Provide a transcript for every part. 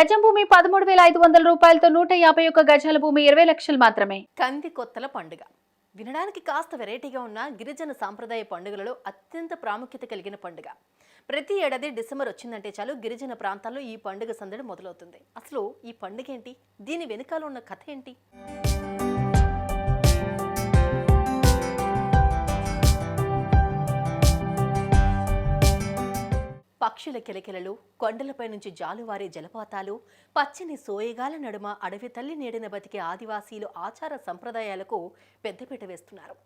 గజం భూమి పదమూడు వేల ఐదు వందల రూపాయలతో నూట యాభై ఒక్క గజాల భూమి ఇరవై లక్షలు మాత్రమే. కంది కొత్తల పండుగ. వినడానికి కాస్త వెరైటీగా ఉన్న గిరిజన సాంప్రదాయ పండుగలలో అత్యంత ప్రాముఖ్యత కలిగిన పండుగ. ప్రతి ఏడాది డిసెంబర్ వచ్చిందంటే చాలు గిరిజన ప్రాంతాల్లో ఈ పండుగ సందడి మొదలవుతుంది. అసలు ఈ పండుగ ఏంటి? దీని వెనుకాల ఉన్న కథ ఏంటి? పక్షుల కిలకిలలు కొండలపై నుంచి జాలువారే జలపాతాలు పచ్చని సోయగాల నడుమ అడవి తల్లి నీడిన బతికే ఆదివాసీలు ఆచార సంప్రదాయాలకు పెద్దపీట వేస్తున్నారు.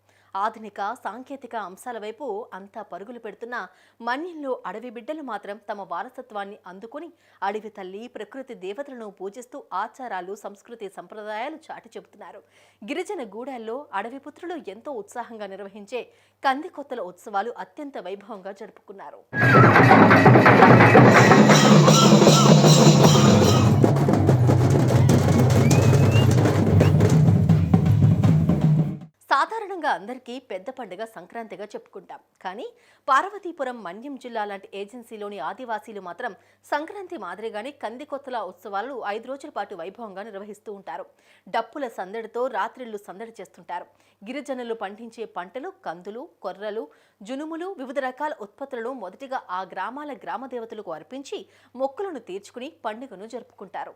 ఆధునిక సాంకేతిక అంశాల వైపు అంతా పరుగులు పెడుతున్న మన్యంలో అడవి బిడ్డలు మాత్రం తమ వారసత్వాన్ని అందుకొని అడవి తల్లి ప్రకృతి దేవతలను పూజిస్తూ ఆచారాలు సంస్కృతి సంప్రదాయాలు చాటి చెబుతున్నారు. గిరిజన గూడాల్లో అడవి పుత్రులు ఎంతో ఉత్సాహంగా నిర్వహించే కందికొత్తల ఉత్సవాలు అత్యంత వైభవంగా జరుపుకున్నారు. అందరికీ పెద్ద పండుగ సంక్రాంతిగా చెప్పుకుంటాం. కానీ పార్వతీపురం మన్యం జిల్లా లాంటి ఏజెన్సీలోని ఆదివాసీలు మాత్రం సంక్రాంతి మాదిరిగానే కందికొత్తల ఉత్సవాలను ఐదు రోజుల పాటు వైభవంగా నిర్వహిస్తూ ఉంటారు. డప్పుల సందడితో రాత్రిళ్ళు సందడి చేస్తుంటారు. గిరిజనులు పండించే పంటలు కందులు కొర్రలు జునుములు వివిధ రకాల ఉత్పత్తులను మొదటిగా ఆ గ్రామాల గ్రామ దేవతలకు అర్పించి మొక్కులను తీర్చుకుని పండుగను జరుపుకుంటారు.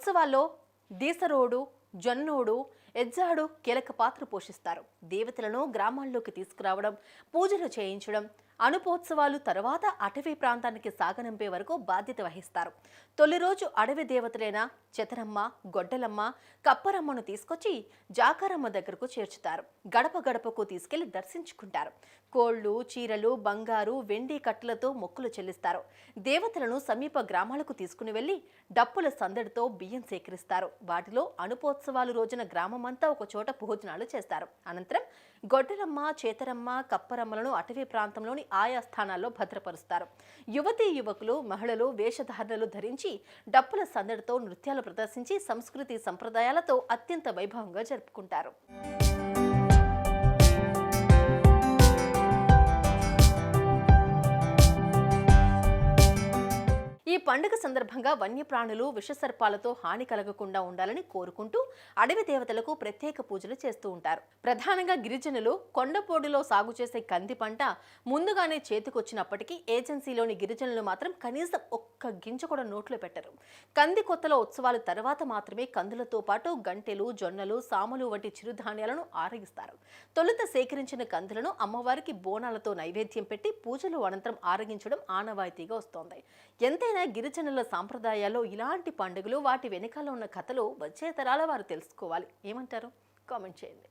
ఉత్సవాల్లో దీసరోడు జొన్నోడు ఎజ్జాడు కీలక పాత్ర పోషిస్తారు. దేవతలను గ్రామాల్లోకి తీసుకురావడం పూజలు చేయించడం అనుపోత్సవాలు తర్వాత అటవీ ప్రాంతానికి సాగనంపే వరకు బాధ్యత వహిస్తారు. తొలి రోజు అడవి దేవతలైన చెతరమ్మ గొడ్డలమ్మ కప్పరమ్మను తీసుకొచ్చి జాకారమ్మ దగ్గరకు చేర్చుతారు. గడప గడపకు తీసుకెళ్ళి దర్శించుకుంటారు. కోళ్ళు చీరలు బంగారు వెండి కట్టలతో మొక్కులు చెల్లిస్తారు. దేవతలను సమీప గ్రామాలకు తీసుకుని వెళ్ళి డప్పుల సందడితో బియ్యం సేకరిస్తారు. వాటిలో అనుపోత్సవాలు రోజున గ్రామమంతా ఒక చోట భోజనాలు చేస్తారు. అనంతరం గొడ్డలమ్మ చేతరమ్మ కప్పరమ్మలను అటవీ ప్రాంతంలోని ఆయా స్థానాల్లో భద్రపరుస్తారు. యువతీ యువకులు మహిళలు వేషధారణలు ధరించి డప్పుల సందడితో నృత్యాలు ప్రదర్శించి సంస్కృతి సంప్రదాయాలతో అత్యంత వైభవంగా జరుపుకుంటారు. పండుగ సందర్భంగా వన్యప్రాణులు విషసర్పాలతో హాని కలగకుండా ఉండాలని కోరుకుంటూ అడవి దేవతలకు ప్రత్యేక పూజలు చేస్తూ ఉంటారు. ప్రధానంగా గిరిజనులు కొండపోడులో సాగు చేసే కంది పంట ముందుగానే చేతికొచ్చినప్పటికీ ఏజెన్సీలోని గిరిజనులు మాత్రం కనీసం ఒక్క గింజ కూడా నోట్లో పెట్టరు. కంది కొత్తల ఉత్సవాల తర్వాత మాత్రమే కందులతో పాటు గంటెలు జొన్నలు సాములు వంటి చిరుధాన్యాలను ఆరగిస్తారు. తొలుత సేకరించిన కందులను అమ్మవారికి బోనాలతో నైవేద్యం పెట్టి పూజలు అనంతరం ఆరగించడం ఆనవాయితీగా వస్తోంది. ఎంతైనా గిరిజనుల సాంప్రదాయాల్లో ఇలాంటి పండుగలు వాటి వెనకాల ఉన్న కథలు వచ్చే తరాల వారు తెలుసుకోవాలి. ఏమంటారు? కామెంట్ చేయండి.